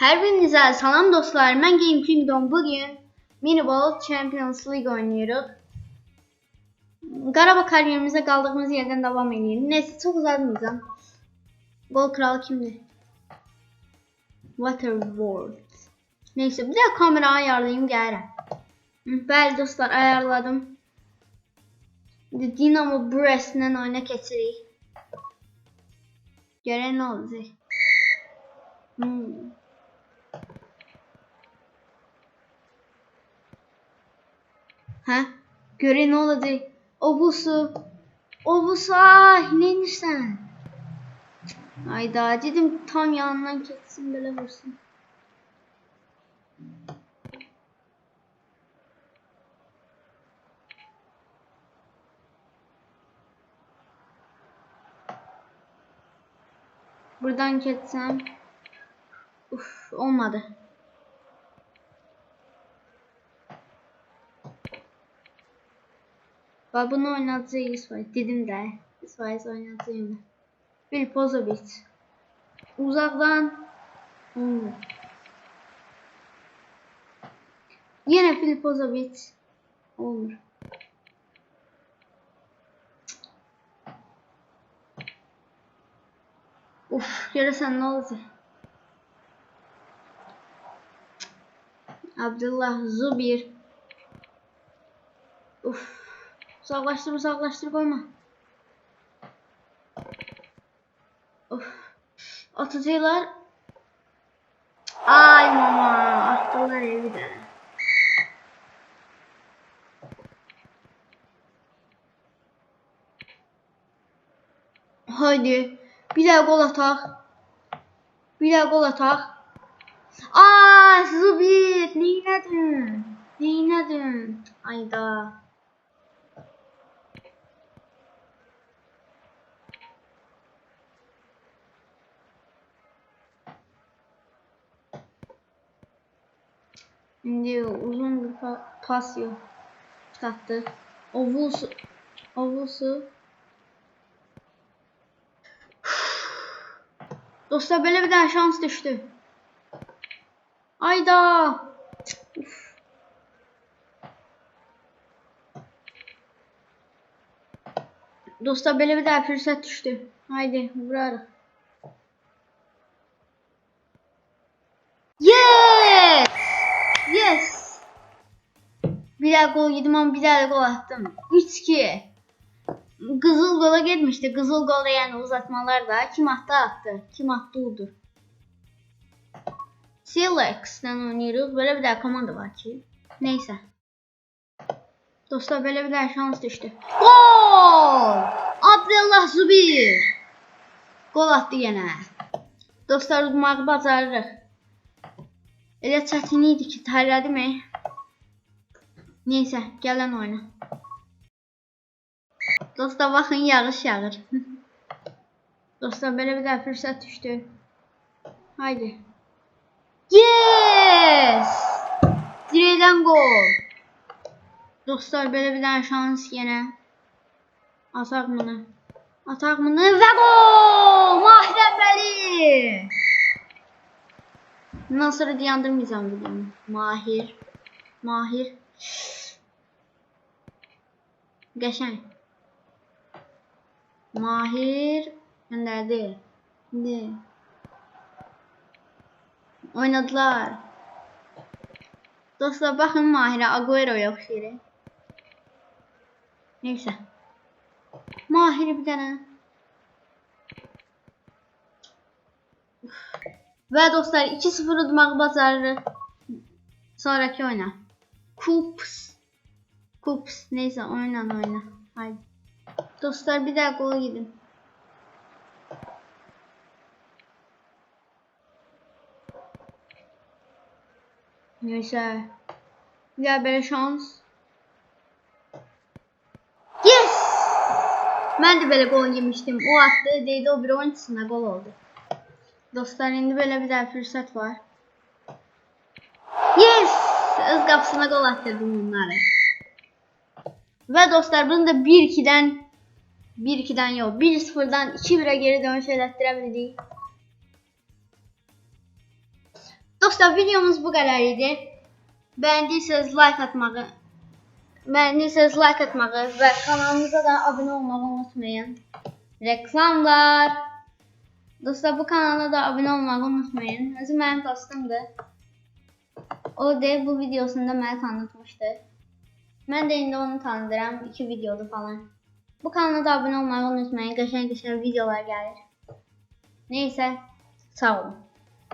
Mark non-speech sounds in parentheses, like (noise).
Her birinize salam dostlar. Ben Game Kingdom. Bugün Miniball Champions League oynuyoruz. Qarabağ kariyerimizə qaldığımız yerdən davam edelim. Neyse çok uzatmayacağım. Gol kralı kimdir? Waterworld. Neyse bir de kamera ayarlayayım gəlirəm. Bəli dostlar ayarladım. Dinamo Brest-lə oyuna keçirik. Görək nə olacaq. Hmm. Hə? Görək nə olacaq. Obusu. Obusu ay neymişsən? Ayda dedim tam yanından keçsin belə vursun. Buradan geçsem. Uf olmadı. Bak bunu oynatacağız var. Dedim de. İsmail oynatacağım. Bir Pozovic. Uzaktan. Hmm. Yine Filip Pozovic. Olur. Uf, görürsen ne oldu? Abdullah Zubir. Uf. Uzaklaştır uzaklaştır koyma. Of. Atıcılar. Ay mama. Attılar evi de. Haydi. Bir daha gol atak. Bir daha gol atak. Aa Zubir. Neynedin? Neynedin? Ayda. Şimdi uzun bir pa- pas yok. Taktı. Ovusu. Ovusu. Dostlar böyle bir daha şans düştü. Ayda. Dostlar böyle bir daha fırsat düştü. Haydi vurarız. Bir daha gol yedim ama bir daha da gol attım. 3-2. Kızıl gola gitmişti. Kızıl gol yani uzatmalarda. Kim attı attı. Kim attı odur. Selex'den oynuyoruz. Böyle bir daha komanda var ki. Neyse. Dostlar böyle bir daha şans düştü. Gol! Abdullah Zubir. Gol attı yine. Dostlar udmağı bacarırıq. Elə çətin idi ki, tərlədim. e. Neysə, gələn oyna. Dostlar baxın yağış yağır. (laughs) Dostlar belə bir daha fürsət düşdü. Haydi. Yes! Dirəkdən gol. Dostlar belə bir dənə şans yenə. Ataq bunu. Ataq bunu və gol! Bundan sonra dayandırmayacağım videomu. Mahir. Mahir. Geçen. Mahir. Gönderdi. Şimdi. Oynadılar. Dostlar bakın Mahir'e Agüero şöyle. Neyse. Mahir'i bir tane. Ve dostlar 2-0 udmağı bacarırıq. Sonraki oyna. Kups. Kups. Neyse oyna oyna. Haydi. Dostlar bir daha gol yedim. Neyse. Bir daha böyle şans. Yes! Ben de böyle gol yemiştim. O attı. Değdi o bir oyuncusuna gol oldu. Dostlar indi böyle bir daha fırsat var. Yes! Öz kapısına gol attırdım bunları. Ve dostlar bunu da 1-2'den 1-2'den yok. 1-0'dan 2-1'e geri dönüş ettirebildik. Dostlar videomuz bu kadar idi. Beğendiyseniz like atmayı, beğendiyseniz like atmayı ve kanalımıza da abone olmayı unutmayın. Reklamlar. Dostlar bu kanala da abone olmayı unutmayın. Özü mənim dostumdur. O da bu videosunda məni tanıtmışdı. Mən də indi onu tanıdıram. iki videoda falan. Bu kanala da abone olmayı unutmayın. Qəşəng qəşəng videolar gəlir. Neyse, sağ olun.